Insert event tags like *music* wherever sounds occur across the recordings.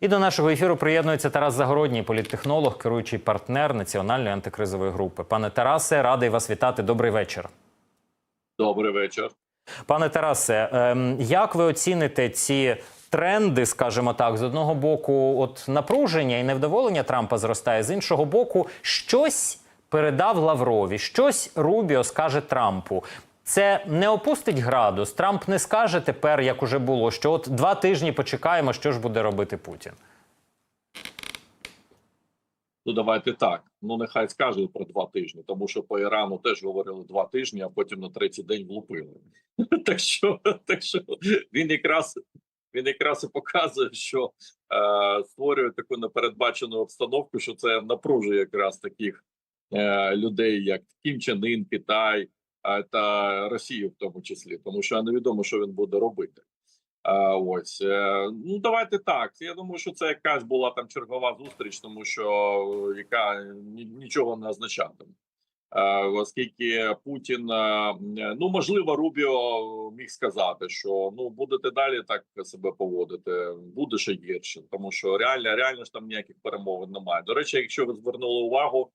І до нашого ефіру приєднується Тарас Загородній, політтехнолог, керуючий партнер національної антикризової групи. Пане Тарасе, радий вас вітати. Добрий вечір. Добрий вечір. Пане Тарасе, ем, як ви оціните ці тренди, скажімо так, з одного боку, от напруження і невдоволення Трампа зростає, з іншого боку, щось передав Лаврові, щось Рубіо скаже Трампу. Це не опустить градус. Трамп не скаже тепер, як уже було, що от два тижні почекаємо, що ж буде робити Путін. Ну давайте так. Ну нехай скажуть про два тижні, тому що по Ірану теж говорили два тижні, а потім на третій день влупили. *laughs* Так що, так що він якраз він якраз і показує, що е, створює таку непередбачену обстановку, що це напружує якраз таких е, людей, як Кім Чен Ін, Китай та Росію, в тому числі, тому що невідомо, що він буде робити. Ось е, ну давайте так. Я думаю, що це якась була там чергова зустріч, тому що е, яка нічого не означатиме. Оскільки Путін, е, ну можливо, Рубіо міг сказати, що ну будете далі так себе поводити, буде ще гірше, тому що реально, реально ж там ніяких перемовин немає. До речі, якщо ви звернули увагу,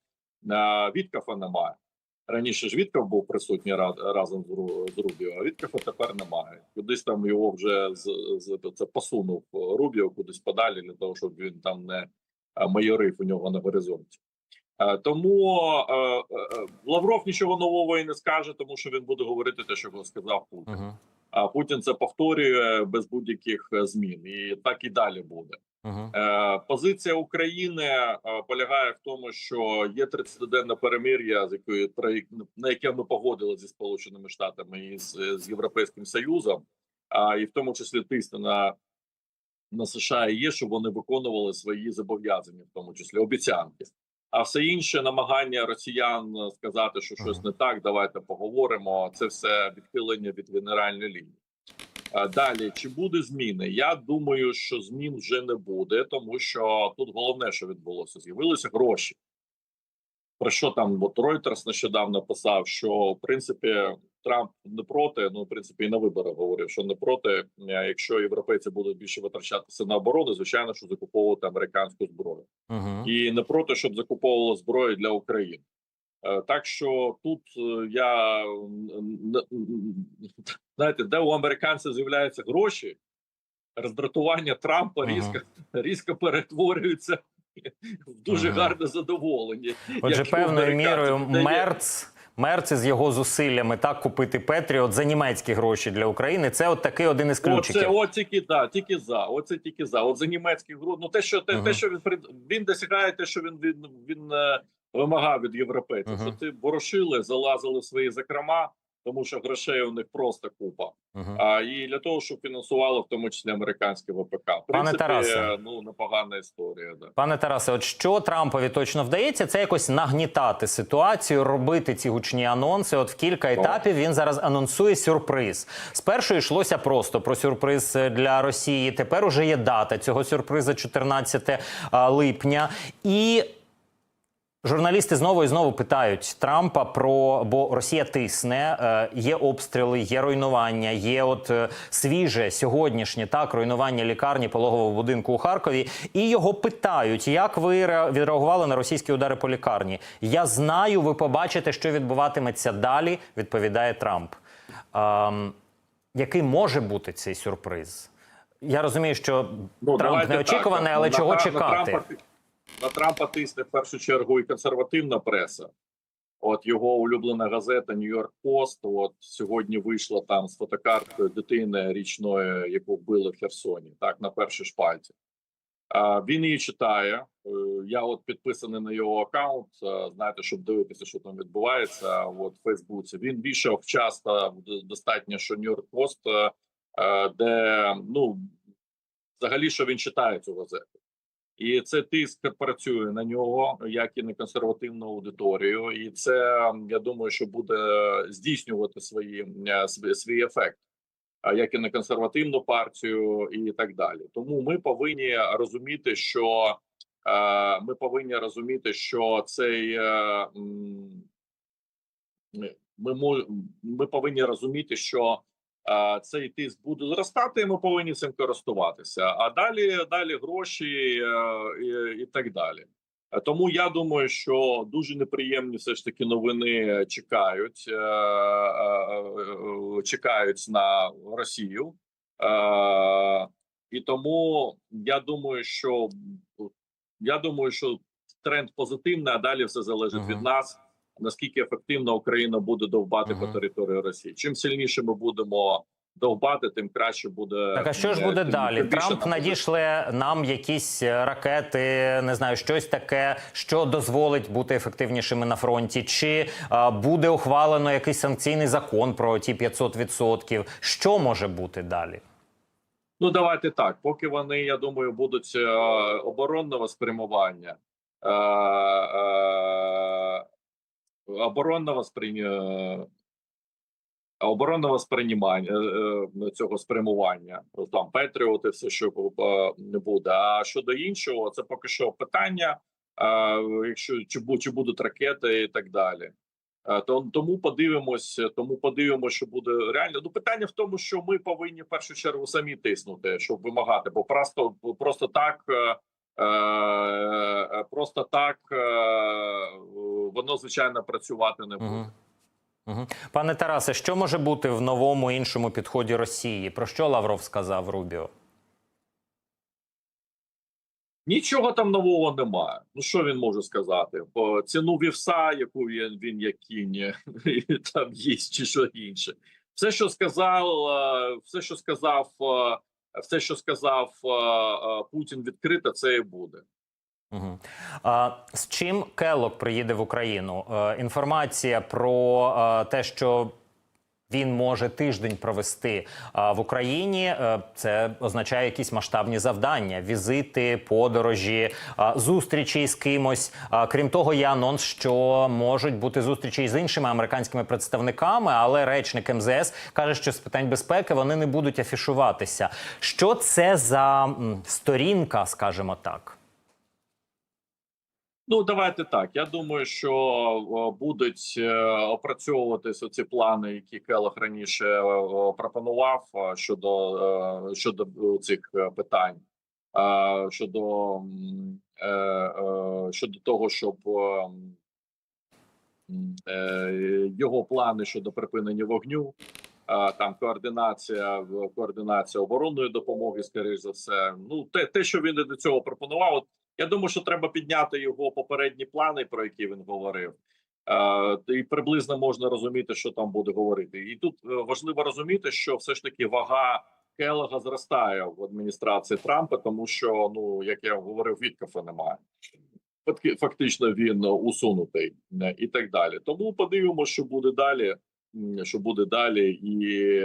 Віткафа немає. Раніше ж Вітков був присутній ра- разом з, з Рубіо, а Віткафа тепер немає. Кудись там його вже з, з це посунув Рубіо кудись подалі для того, щоб він там не е, майорив у нього на горизонті. Е, Тому е, Лавров нічого нового і не скаже, тому що він буде говорити те, що сказав Путін. А Путін це повторює без будь-яких змін, і так і далі буде. Угу. Е, Позиція України е, полягає в тому, що є 30-денне перемир'я, з якої на яке ми погодили зі сполученими штатами і з, з європейським союзом, а і в тому числі тисне на, на США і є, щоб вони виконували свої зобов'язання, в тому числі обіцянки. А все інше намагання росіян е, сказати, що щось Ага. не так, давайте поговоримо. Це все відхилення від генеральної лінії. Е, Далі чи буде зміни? Я думаю, що змін вже не буде, тому що тут головне, що відбулося, з'явилися гроші. Про що там от Reuters нещодавно писав, що в принципі Трамп не проти. Ну в принципі і на виборах говорив, що не проти, е, якщо європейці будуть більше витрачатися на оборону, звичайно, що закуповувати американську зброю, Угу. і не проти, щоб закуповували зброю для України. Е, Так що тут е, я знаєте, де у американців з'являються гроші, роздратування Трампа Ага. різко різко перетворюється в дуже Ага. гарне задоволення. Отже, певною мірою Мерц. Мерц із його зусиллями так купити Петріот за німецькі гроші для України. Це от такий один із Оце, ключиків. от тільки да, тільки за. Оце тільки за. От за німецький гру. Ну те, що те, Ага. те, що він він досягає, те, що він він, він е, вимагав від європейців. Ага. Що ти борошили, залазили в свої закрома, тому що грошей у них просто купа. Угу. А і для того, щоб фінансувало в тому числі американське ВПК. В принципі, Тарасе. е, ну непогана історія. Да. Пане Тарасе, от що Трампові точно вдається, це якось нагнітати ситуацію, робити ці гучні анонси. От в кілька етапів він зараз анонсує сюрприз. Спершу йшлося просто про сюрприз е, для Росії. Тепер уже є дата цього сюрпризу 14 липня. І Журналісти знову і знову питають Трампа про бо Росія тисне, е, є обстріли, є руйнування, є от е, свіже сьогоднішнє так руйнування лікарні пологового будинку у Харкові. І його питають, як ви відреагували на російські удари по лікарні. Я знаю, ви побачите, що відбуватиметься далі. Відповідає Трамп. Ем, який може бути цей сюрприз? Я розумію, що Ну, Трамп так. але На чого Тра- чекати? На Трампа, на Трампа тисне в першу чергу і консервативна преса. От його улюблена газета Нью-Йорк Пост. От сьогодні вийшла там з фотокарткою дитини річної, яку вбили в Херсоні, так на першій шпальці. Він її читає. Е, Я от підписаний на його аккаунт. е, Знаєте, щоб дивитися, що там відбувається. От в Фейсбуці він війшов часто достатньо, що Нью-Йорк Пост, е, де ну взагалі що він читає цю газету. І це тиск працює на нього, як і на консервативну аудиторію, і це я думаю, що буде здійснювати свої е, свій, ефект, як і на консервативну партію, і так далі. Тому ми повинні розуміти, що е, ми повинні розуміти, що цей е, ми, ми повинні розуміти, що цей тиск буде зростати, і ми повинні цим користуватися. А далі далі гроші е, і, і так далі. Е, Тому я думаю, що дуже неприємні все ж таки новини чекають, е, чекають на Росію. І тому я думаю, що я думаю, що тренд позитивний, а далі все залежить Мгм. від нас. Наскільки ефективно Україна буде довбати Мгм. по території Росії? Чим сильніше ми будемо довбати, тим краще буде Так, а що ж е, буде далі? Трамп надішле нам якісь е, ракети, не знаю, щось таке, що дозволить бути ефективнішими на фронті, чи а, буде ухвалено якийсь санкційний закон про ті 500%? Що може бути далі? Ну давайте так. Поки вони, я думаю, будуть е, оборонного спрямування, е, е, оборонного сприйня. Оборонного сприймання е, е, цього спрямування, ну, там Петріоти, все що не буде. А щодо іншого, це поки що питання. е, Якщо чи, чи будуть ракети і так далі. То тому подивимось, тому подивимось, що буде реально. Ну питання в тому, що ми повинні в першу чергу самі тиснути, щоб вимагати, бо просто просто так, просто так воно звичайно працювати не буде. Угу. Пане Тарасе, що може бути в новому іншому підході Росії? Про що Лавров сказав Рубіо? Нічого там нового немає. Ну що він може сказати? По ціну вівса, яку він він як кінь *laughs* там їсть, чи що інше. Все, що сказав, е, все, що сказав, е, все, що сказав е, Путін відкрито, це і буде. Угу. А, з чим Келлог приїде в Україну? Е, інформація про е, те, що він може тиждень провести а, в Україні. е, Це означає якісь масштабні завдання: візити, подорожі, а, зустрічі з кимось. А, Крім того, є анонс, що можуть бути зустрічі з іншими американськими представниками, але речник МЗС каже, що з питань безпеки вони не будуть афішуватися. Що це за м, сторінка, скажімо так? Ну давайте так. Я думаю, що будуть е, опрацьовуватися ці плани, які Келах раніше пропонував щодо щодо цих питань, щодо щодо того, щоб е, його плани щодо припинення вогню. е, Там координація координація оборонної допомоги, скоріш за все. Ну те, те, що він до цього пропонував, я думаю, що треба підняти його попередні плани, про які він говорив. Е, і приблизно можна розуміти, що там буде говорити. І тут е, важливо розуміти, що все ж таки вага Келега зростає в адміністрації Трампа, тому що, ну як я говорив, Віткафа немає. Факти- Фактично він усунутий е, і так далі. Тому подивимося, що буде далі. Що буде далі, і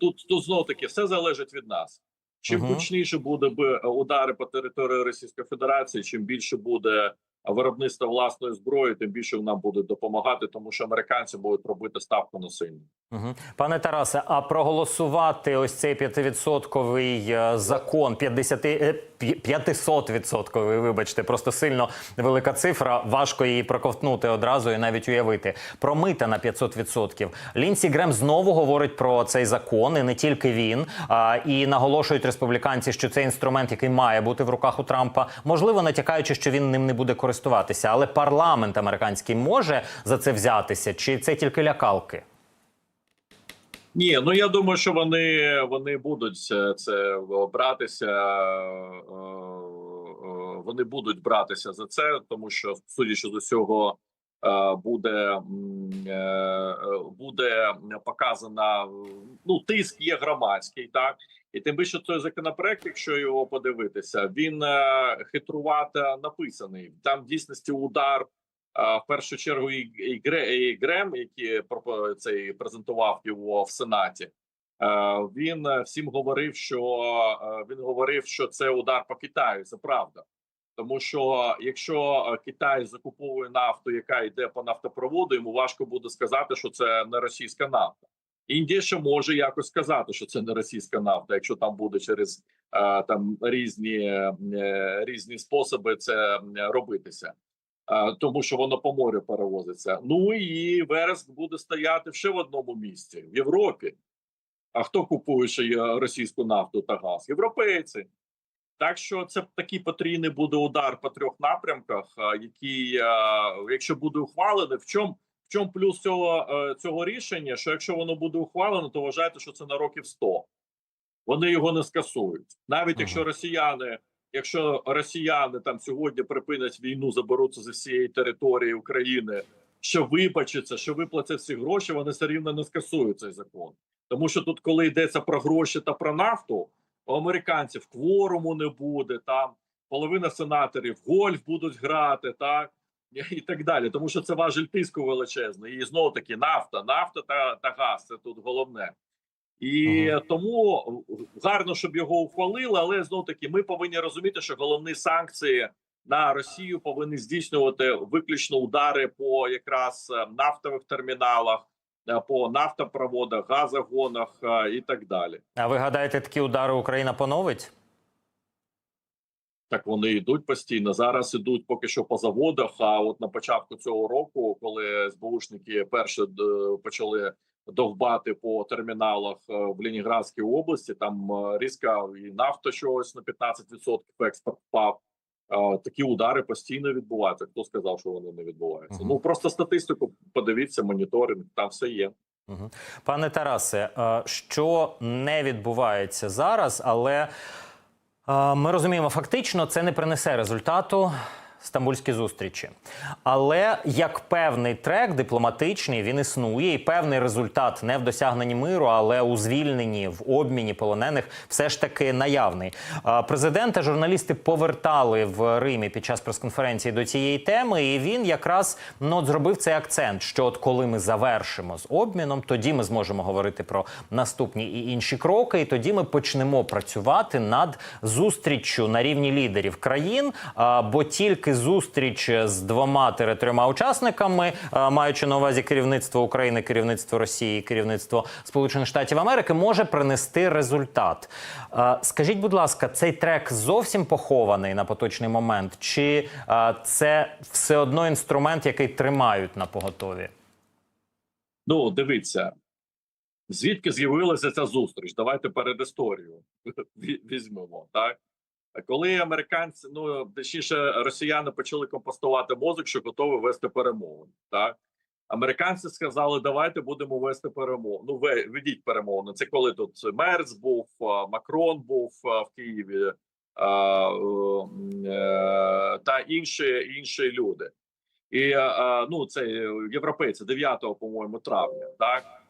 тут тут знов таки все залежить від нас. Чим гучніше буде б удари по території Російської Федерації, чим більше буде виробництва власної зброї, тим більше нам буде допомагати, тому що американці будуть робити ставку на сильні. Угу. Пане Тарасе, а проголосувати ось цей 5-відсотковий е, закон, 50, е, п'я- 500-відсотковий, вибачте, просто сильно велика цифра, важко її проковтнути одразу і навіть уявити. Про мита на 500%. Лінсі Грем знову говорить про цей закон, і не тільки він. А, і наголошують республіканці, що це інструмент, який має бути в руках у Трампа. Можливо, натякаючи, що він ним не буде користуватися. Але парламент американський може за це взятися, чи це тільки лякалки? Ні, ну я думаю, що вони вони будуть це, братися. е, е, Вони будуть братися за це, тому що судячи з усього. е, Буде буде показана ну тиск є громадський, так і тим більше той законопроект, якщо його подивитися, він е, хитрувато написаний. Там в дійсності удар а, в першу чергу і, Грем, який цей презентував його в Сенаті. е, Він е, всім говорив, що е, він говорив, що це удар по Китаю. Це правда, тому що якщо е, Китай закуповує нафту, яка йде по нафтопроводу, йому важко буде сказати, що це не російська нафта. Індія ще може якось сказати, що це не російська нафта, якщо там буде через е, там різні, е, різні способи це робитися. Тому що воно по морю перевозиться. Ну і вереск буде стояти ще в одному місці в Європі. А хто купує ще е, російську нафту та газ? Європейці. Так що це такий потрійний буде удар по трьох напрямках, який, е, якщо буде ухвалений, в чому чому плюс цього, е, цього рішення? Що якщо воно буде ухвалено, то вважайте, що це на років 100. Вони його не скасують, навіть Ага. якщо росіяни, якщо росіяни там сьогодні припинять війну, заберуться з усієї території України, що вибачиться, що виплатять всі гроші, вони все рівно не скасують цей закон. Тому що тут, коли йдеться про гроші та про нафту, у американців кворуму не буде, там половина сенаторів гольф будуть грати, так і так далі. Тому що це важель тиску величезний. І знову таки нафта, нафта та, та газ це тут головне. І Ага. тому гарно, щоб його ухвалили, але знов таки ми повинні розуміти, що головні санкції на Росію повинні здійснювати виключно удари по якраз е, нафтових терміналах, е, по нафтопроводах, газогонах е, і так далі. А ви гадаєте, такі удари Україна поновить? Так вони йдуть постійно. Зараз ідуть поки що по заводах. А от на початку цього року, коли СБУшники перше почали довбати по терміналах е, в Леніградській області, там е, різко і нафта щось на 15% експорт впав. Е, Такі удари постійно відбуваються. Хто сказав, що вони не відбуваються? Мгм. Ну просто статистику подивіться, моніторинг, там все є. Пане Тарасе, е, що не відбувається зараз, але е, ми розуміємо, фактично це не принесе результату. Стамбульські зустрічі, але як певний трек дипломатичний він існує, і певний результат не в досягненні миру, але у звільненні в обміні полонених все ж таки наявний. Президента журналісти повертали в Римі під час прес-конференції до цієї теми, і він якраз ну, от зробив цей акцент, що от коли ми завершимо з обміном, тоді ми зможемо говорити про наступні і інші кроки, і тоді ми почнемо працювати над зустріччю на рівні лідерів країн. Бо тільки зустріч з двома трьома учасниками, маючи на увазі керівництво України, керівництво Росії, керівництво Сполучених Штатів Америки, може принести результат. Скажіть, будь ласка, цей трек зовсім похований на поточний момент, чи це все одно інструмент, який тримають на поготові? Ну, дивіться, звідки з'явилася ця зустріч? Давайте перед історією *laughs* візьмемо. Так коли американці, ну точніше, росіяни почали компостувати мозок, що готові вести перемовини. Так американці сказали, давайте будемо вести перемовини. Ну, ведіть перемовини. Це коли тут Мерц був, Макрон був в Києві. е, та інші інші люди. І ну це європейці 9, по-моєму, травня, так.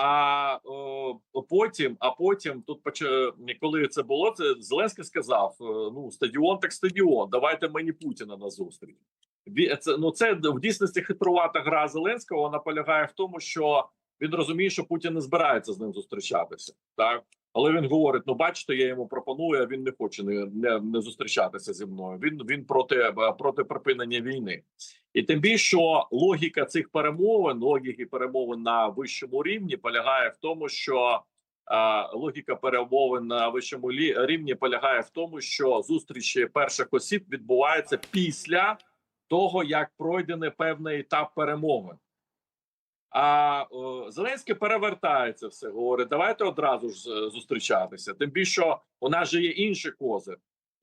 А о, потім, а потім тут поч- коли це було, це Зеленський сказав: е, ну стадіон, так стадіон. Давайте мені Путіна на зустріч. Це ну це в дійсності хитрувата гра Зеленського. Вона полягає в тому, що він розуміє, що Путін не збирається з ним зустрічатися, так. Але він говорить: ну бачите, я йому пропоную, а він не хоче не, не, не зустрічатися зі мною. Він він проти проти припинення війни. І тим більше що логіка цих перемовин, логіки перемовин на вищому рівні полягає в тому, що е, логіка перемовин на вищому лі- рівні полягає в тому, що зустрічі перших осіб відбуваються після того, як пройдений певний етап перемовин. А о, Зеленський перевертається все, говорить: давайте одразу ж е, зустрічатися. Тим більше що у нас же є інші кози.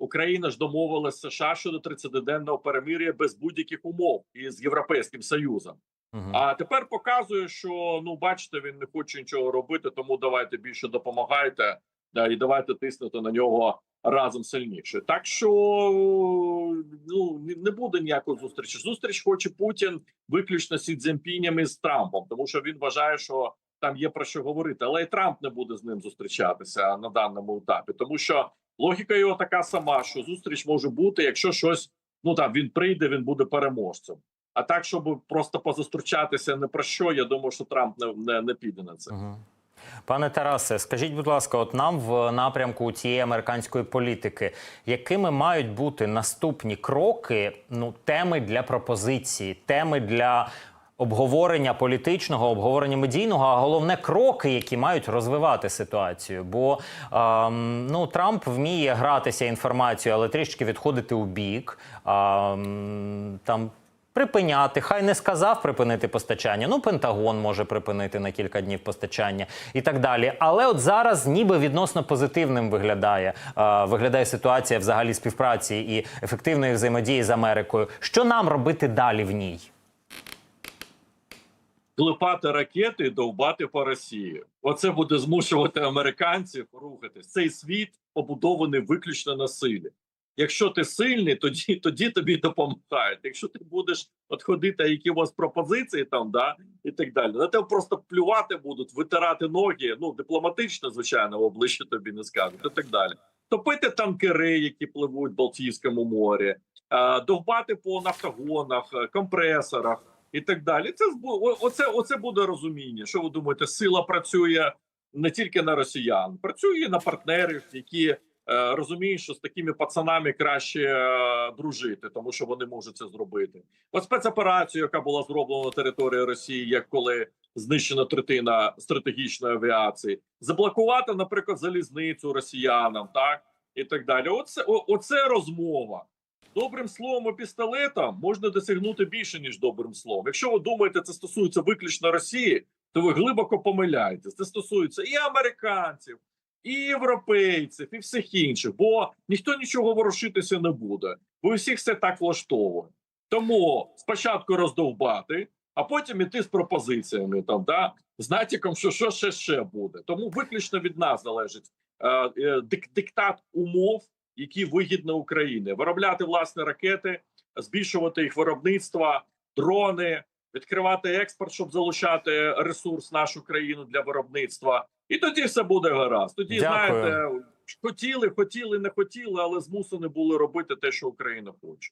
Україна ж домовилася США щодо 30-денного перемир'я без будь-яких умов із Європейським Союзом. Мгм. А тепер показує, що ну бачите, він не хоче нічого робити, тому давайте більше допомагайте да, і давайте тиснути на нього разом сильніше. Так що ну не- буде ніякої зустрічі. Зустріч хоче Путін виключно Сі Цзіньпінем і з Трампом, тому що він вважає, що там є про що говорити. Але і Трамп не буде з ним зустрічатися на даному етапі, тому що логіка його така сама, що зустріч може бути, якщо щось ну там він прийде, він буде переможцем. А так, щоб просто позустрічатися не про що, я думаю, що Трамп не, не, не піде на це. Мгм. Пане Тарасе, скажіть, будь ласка, от нам в напрямку цієї американської політики, якими мають бути наступні кроки, ну теми для пропозиції, теми для обговорення політичного, обговорення медійного, а головне кроки, які мають розвивати ситуацію. Бо ем, ну Трамп вміє гратися інформацією, але трішки відходити у бік. Ем, там припиняти. Хай не сказав припинити постачання. Ну, Пентагон може припинити на кілька днів постачання і так далі. Але от зараз ніби відносно позитивним виглядає, е, виглядає ситуація взагалі співпраці і ефективної взаємодії з Америкою. Що нам робити далі в ній? Клепати ракети і довбати по Росії. Оце буде змушувати американців рухатись. Цей світ побудований виключно на силі. Якщо ти сильний, тоді тоді тобі допомагають. Якщо ти будеш от ходити якісь пропозиції там, да і так далі, на тебе просто плювати будуть, витирати ноги. Ну дипломатично, звичайно, в обличчя тобі не скажуть, і так далі. Топити танкери, які пливуть в Балтійському морі, довбати по нафтогонах, е, компресорах і так далі. Це оце, оце буде розуміння. Що ви думаєте, сила працює не тільки на росіян, працює на партнерів, які е, розуміють, що з такими пацанами краще е, дружити, тому що вони можуть це зробити. От спецоперацію, яка була зроблена на території Росії, як коли знищена третина стратегічної авіації, заблокувати, наприклад, залізницю росіянам, так і так далі. Оце, о, оце розмова. Добрим словом і пістолетом можна досягнути більше ніж добрим словом. Якщо ви думаєте, це стосується виключно Росії, то ви глибоко помиляєтесь. Це стосується і американців, і європейців, і всіх інших, бо ніхто нічого ворушитися не буде, бо у все так влаштовує. Тому спочатку роздовбати, а потім іти з пропозиціями там, да, з натяком, що що ще ще буде. Тому виключно від нас залежить е, е, дик- диктат умов, які вигідні Україні. Виробляти власні ракети, збільшувати їх виробництво, дрони, відкривати експорт, щоб залучати ресурс нашу країну для виробництва. І тоді все буде гаразд. Тоді Дякую. знаєте, хотіли, хотіли, не хотіли, але змусені були робити те, що Україна хоче.